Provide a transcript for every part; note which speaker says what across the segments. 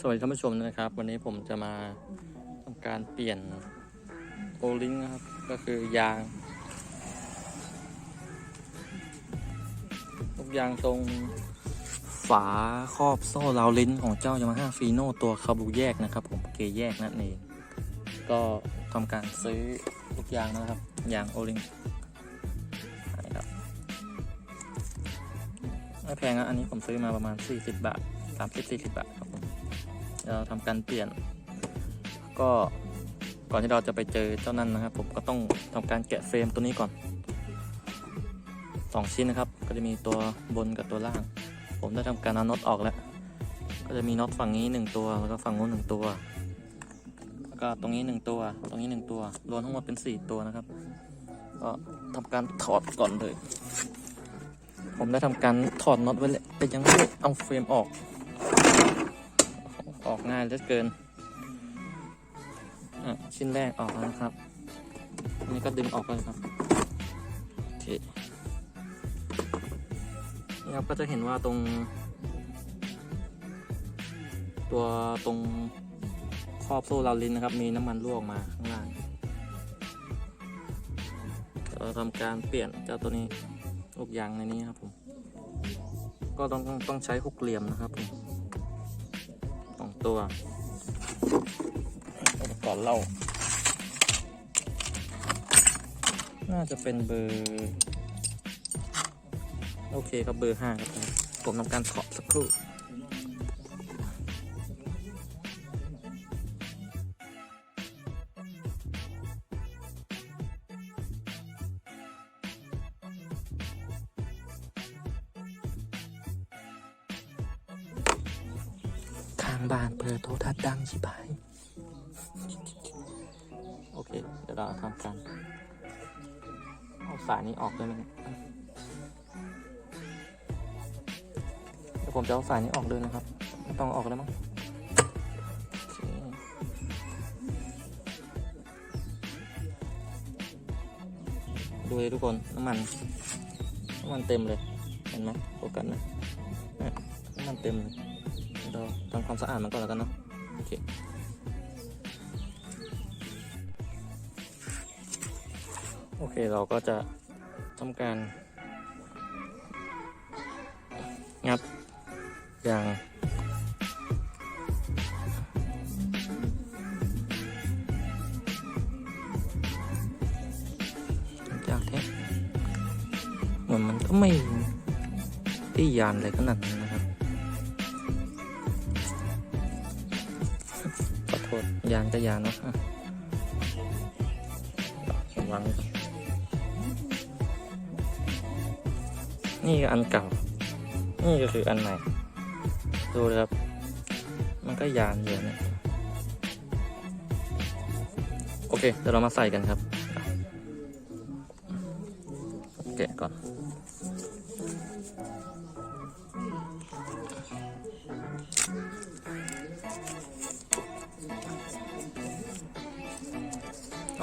Speaker 1: สวัสดีท่านผู้ชมนะครับ วันนี้ผมจะมาทำการเปลี่ยนโอลิงนะครับ ก็คือยางลูกยางตรงฝาครอบโซ่ราวลิ้นของเจ้ายามาฮ่าฟีโนตัวคาบูแยกนะครับ ผมเกยแยกนั่นเองก็ทำการซื้อลูกยางนะครับ ยางโอลิงไม่แพงนะอันนี้ผมซื้อมาประมาณ 40 บาท 30-40บาทครับผมเราทำการเปลี่ยน ก็ก่อนที่เราจะไปเจอเจ้านั้นนะครับ ผมก็ต้องทำการแกะเฟรมตัวนี้ก่อนสองชิ้นนะครับ ก็จะมีตัวบนกับตัวล่าง ผมได้ทำการเอาน็อตออกแล้ว ก็จะมีน็อตฝั่งนี้หนึ่งตัวแล้วก็ฝั่งนู้นหนึ่งตัวแล้วก็ตรงนี้หนึ่งตัว ตรงนี้หนึ่งตัว รวมทั้งหมดเป็นสี่ตัวนะครับ ก็ทำการถอดก่อนเลยผมได้ทำการถอดน็อตไว้แล้วแต่ยังไม่เอาเฟรมออก ออกง่ายเหลือเกินอะชิ้นแรกออกแล้วนะครับ อันนี้ก็ดึงออกแล้วครับโอเคนี่ครับก็จะเห็นว่าตรง ตัวตรงครอบโซ่ราวลินนะครับ มีน้ำมันรั่วออกมาข้างล่างเราทำการเปลี่ยนเจ้าตัวนี้ลูกยางในนี้ครับผม ก็ต้องต้องใช้หกเหลี่ยมนะครับผม ตัวก่อนเล่า น่าจะเป็นเบอร์ โอเคครับเบอร์ห้าครับผมทำการถอดสักครู่างบ้านเปิดโทรทัศน์ดังชิบายโอเค เดี๋ยวเราทำกันเอาสายนี้ออกได้ไหมเนี่ยเดี๋ยวผมจะเอาสายนี้ออกเลยนะครับไม่ต้องออกแล้วมั้งดูเลยทุกคน น้ำมัน น้ำมันเต็มเลย เห็นไหมโฟกัสนี่ยน้ำมันเต็มเลย เราทำความสะอาดมันก่อนแล้วกันเนาะโอเคโอเคเราก็จะทำการ งัดยางยากแท้เหมือนมันก็ไม่ได้ยานอะไรขนาดนั้น นะครับขอโทษยางก็ยางนะอะวางนี่ก็อันเก่า นี่ก็คืออันใหม่ ดูเลยครับ มันก็ยานอยู่เนี่ยโอเค เดี๋ยวเรามาใส่กันครับ แกะก่อน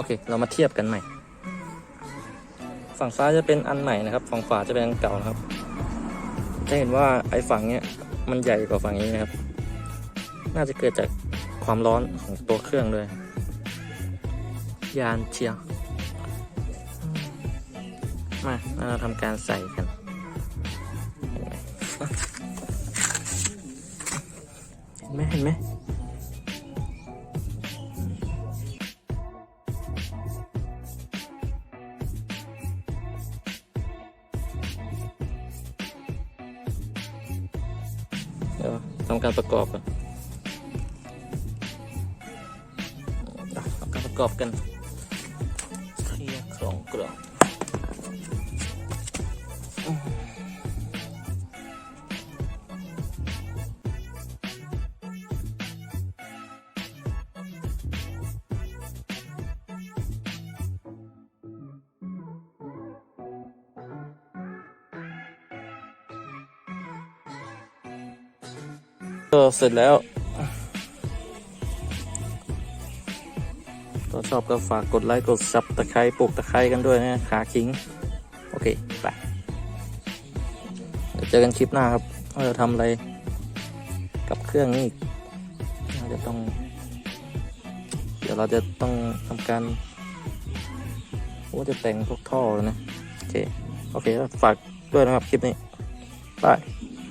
Speaker 1: เค เรามาเทียบกันใหม่ ฝั่งซ้ายจะเป็นอันใหม่นะครับ ฝั่งขวาจะเป็นอันเก่านะครับ จะเห็นว่าไอ้ฝั่งเนี้ยมันใหญ่กว่าฝั่งนี้นะครับ น่าจะเกิดจากความร้อนของตัวเครื่องด้วย ยานเชียว มาเราทำการใส่กันเห็นไหมเห็นไหม ดี๋ยวทำการประกอบกันอะทำการประกอบกันเคลียบสองกล่อง ก็เสร็จแล้ว ก็ชอบก็ฝากกดไลค์กดซับตะไคร้ปลูกตะไคร้กันด้วยนะขาคิง โอเค ไปเจอกันคลิปหน้าครับว่าจะทำอะไรกับเครื่องนี้อีกน่าจะต้อง เดี๋ยวเราจะต้องทำการว่าจะแต่งพวกท่อแล้วนะ โอเค โอเคแล้วฝากด้วยนะครับคลิปนี้บาย